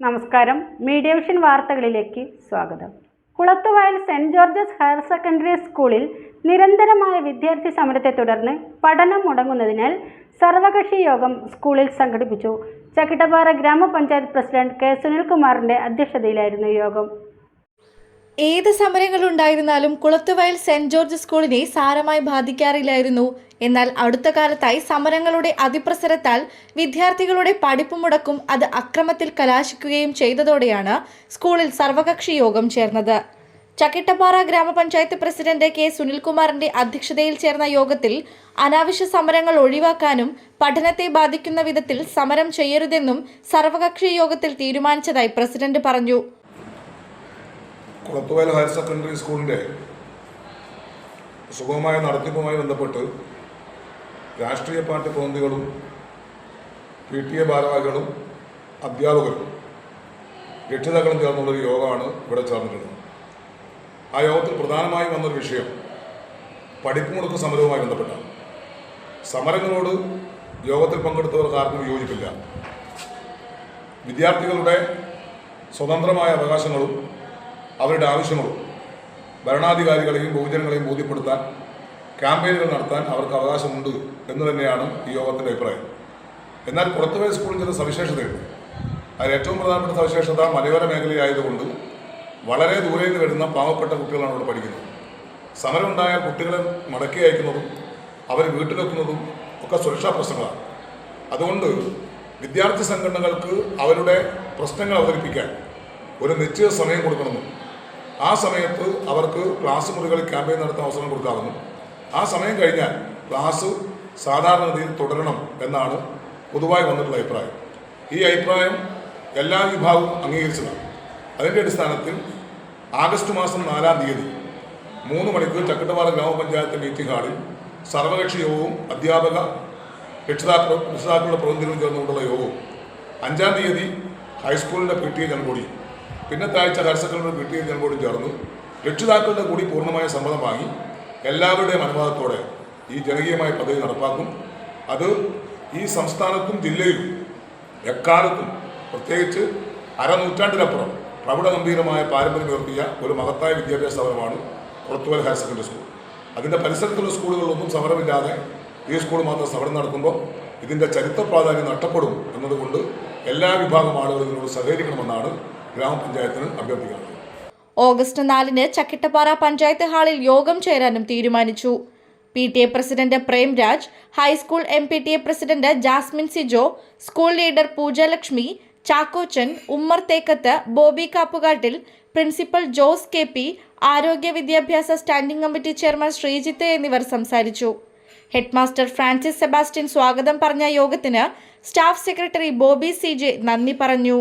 നമസ്കാരം. Media vision വാർത്തകളിലേക്ക് സ്വാഗതം. കുളത്തുവയൽ സെന്റ് ജോർജസ് ഹയർ സെക്കൻഡറി സ്കൂളിൽ നിരന്തരമായ വിദ്യാർത്ഥി സമരത്തെ തുടർന്ന് പഠനം മുടങ്ങുന്നതിനാൽ സർവകക്ഷി യോഗം സ്കൂളിൽ സംഘടിപ്പിച്ചു. ചക്കിട്ടപ്പാറ ഗ്രാമപഞ്ചായത്ത് പ്രസിഡന്റ് കെ സുനിൽകുമാറിന്റെ അധ്യക്ഷതയിലായിരുന്നു യോഗം. ഏത് സമരങ്ങളുണ്ടായിരുന്നാലും കുളത്തുവയൽ സെന്റ് ജോർജ് സ്കൂളിനെ സാരമായി ബാധിക്കാറില്ലായിരുന്നു. എന്നാൽ അടുത്ത കാലത്തായി സമരങ്ങളുടെ അതിപ്രസരത്താൽ വിദ്യാർത്ഥികളുടെ പഠിപ്പ് മുടക്കും അത് അക്രമത്തിൽ കലാശിക്കുകയും ചെയ്തതോടെയാണ് സ്കൂളിൽ സർവകക്ഷി യോഗം ചേർന്നത്. ചക്കിട്ടപ്പാറ ഗ്രാമപഞ്ചായത്ത് പ്രസിഡന്റ് കെ. സുനിൽകുമാറിന്റെ അധ്യക്ഷതയിൽ ചേർന്ന യോഗത്തിൽ അനാവശ്യ സമരങ്ങൾ ഒഴിവാക്കാനും പഠനത്തെ ബാധിക്കുന്ന വിധത്തിൽ സമരം ചെയ്യരുതെന്നും സർവകക്ഷി യോഗത്തിൽ തീരുമാനിച്ചതായി പ്രസിഡന്റ് പറഞ്ഞു. കുളത്തുവയൽ ഹയർ സെക്കൻഡറി സ്കൂളിന്റെ സുഗമമായ നടത്തിപ്പുമായി ബന്ധപ്പെട്ട് രാഷ്ട്രീയ പാർട്ടി പ്രതിനിധികളും പി ടി എ ഭാരവാഹികളും അധ്യാപകരും രക്ഷിതാക്കളും ചേർന്നുള്ളൊരു യോഗമാണ് ഇവിടെ ചേർന്നിട്ടുള്ളത്. ആ യോഗത്തിൽ പ്രധാനമായും വന്നൊരു വിഷയം പഠിപ്പ് മുടക്ക് സമരവുമായി ബന്ധപ്പെട്ടാണ്. സമരങ്ങളോട് യോഗത്തിൽ പങ്കെടുത്തവർക്ക് ആർക്കും യോജിപ്പില്ല. വിദ്യാർത്ഥികളുടെ സ്വതന്ത്രമായ അവകാശങ്ങളും അവരുടെ ആവശ്യങ്ങളും ഭരണാധികാരികളെയും ബഹുജനങ്ങളെയും ബോധ്യപ്പെടുത്താൻ ക്യാമ്പയിനുകൾ നടത്താൻ അവർക്ക് അവകാശമുണ്ട് എന്ന് തന്നെയാണ് ഈ യോഗത്തിന്റെ അഭിപ്രായം. എന്നാൽ പുറത്തുപോയ സ്കൂളിൽ ചില സവിശേഷതയുണ്ട്. അതിൽ ഏറ്റവും പ്രധാനപ്പെട്ട സവിശേഷത മലയോര മേഖലയായതുകൊണ്ട് വളരെ ദൂരെ നിന്ന് വരുന്ന പാവപ്പെട്ട കുട്ടികളാണ് ഇവിടെ പഠിക്കുന്നത്. സമരമുണ്ടായാൽ കുട്ടികളെ മടക്കി അയക്കുന്നതും അവർ വീട്ടിലെത്തുന്നതും ഒക്കെ സുരക്ഷാ പ്രശ്നങ്ങളാണ്. അതുകൊണ്ട് വിദ്യാർത്ഥി സംഘടനകൾക്ക് അവരുടെ പ്രശ്നങ്ങൾ അവതരിപ്പിക്കാൻ ഒരു നിശ്ചിത സമയം കൊടുക്കണമെന്നും ആ സമയത്ത് അവർക്ക് ക്ലാസ് മുറികളിൽ ക്യാമ്പയിൻ നടത്താൻ അവസരം കൊടുക്കാമെന്നും ആ സമയം കഴിഞ്ഞാൽ ക്ലാസ് സാധാരണഗതിയിൽ തുടരണം എന്നാണ് പൊതുവായി വന്നിട്ടുള്ള അഭിപ്രായം. ഈ അഭിപ്രായം എല്ലാ വിഭാഗവും അംഗീകരിച്ചതാണ്. അതിന്റെ അടിസ്ഥാനത്തിൽ ആഗസ്റ്റ് മാസം നാലാം തീയതി മൂന്ന് മണിക്ക് ചക്കട്ടുപാറ ഗ്രാമപഞ്ചായത്ത് മീറ്റിംഗ് ഹാളിൽ സർവകക്ഷി യോഗവും അധ്യാപക രക്ഷിതാക്കൾ രക്ഷിതാക്കളുടെ പ്രതിനിധികളും ചേർന്നുകൊണ്ടുള്ള യോഗവും. അഞ്ചാം തീയതി ഹൈസ്കൂളിന്റെ പി ടി എ ജനകൂടിയും പിന്നത്തെ ആഴ്ച ഹയർ സെക്കൻഡറി എ ജനകൂടിയും രക്ഷിതാക്കളുടെ കൂടി പൂർണമായ സമ്മതം വാങ്ങി എല്ലാവരുടെയും അനുവാദത്തോടെ ഈ ജനകീയമായ പദ്ധതി നടപ്പാക്കും. അത് ഈ സംസ്ഥാനത്തും ജില്ലയിലും എക്കാലത്തും പ്രത്യേകിച്ച് അരനൂറ്റാണ്ടിനപ്പുറം പ്രൗഢഗംഭീരമായ പാരമ്പര്യം നിർത്തിയ ഒരു മഹത്തായ വിദ്യാഭ്യാസ സ്ഥാപനമാണ് പുറത്തുവൽ ഹയർ സെക്കൻഡറി സ്കൂൾ. അതിന്റെ പരിസരത്തുള്ള സ്കൂളുകളിലൊന്നും സമരമില്ലാതെ ഈ സ്കൂൾ മാത്രം സമരം നടത്തുമ്പോൾ ഇതിന്റെ ചരിത്ര പ്രാധാന്യം നഷ്ടപ്പെടും എന്നതുകൊണ്ട് എല്ലാ വിഭാഗം ആളുകളും ഇതിനോട് സഹകരിക്കണമെന്നാണ് ഗ്രാമപഞ്ചായത്തിന് അഭ്യർത്ഥിക്കുന്നത് ഓഗസ്റ്റ് നാലിന് ചക്കിട്ടപ്പാറ പഞ്ചായത്ത് ഹാളിൽ യോഗം ചേരാനും തീരുമാനിച്ചു. P T A president Premraj high school M P T A president Jasmine Sijo school leader Poojalakshmi Chackochan Ummer Thekkath Bobby Kappukattil principal Jose K P ആരോഗ്യ വിദ്യാഭ്യാസ സ്റ്റാൻഡിംഗ് കമ്മിറ്റി ചെയർമാൻ ശ്രീജിത്ത് എന്നിവർ സംസാരിച്ചു. ഹെഡ്മാസ്റ്റർ ഫ്രാൻസിസ് സെബാസ്റ്റ്യൻ സ്വാഗതം പറഞ്ഞ യോഗത്തിന് staff secretary Bobby C J നന്ദി പറഞ്ഞു.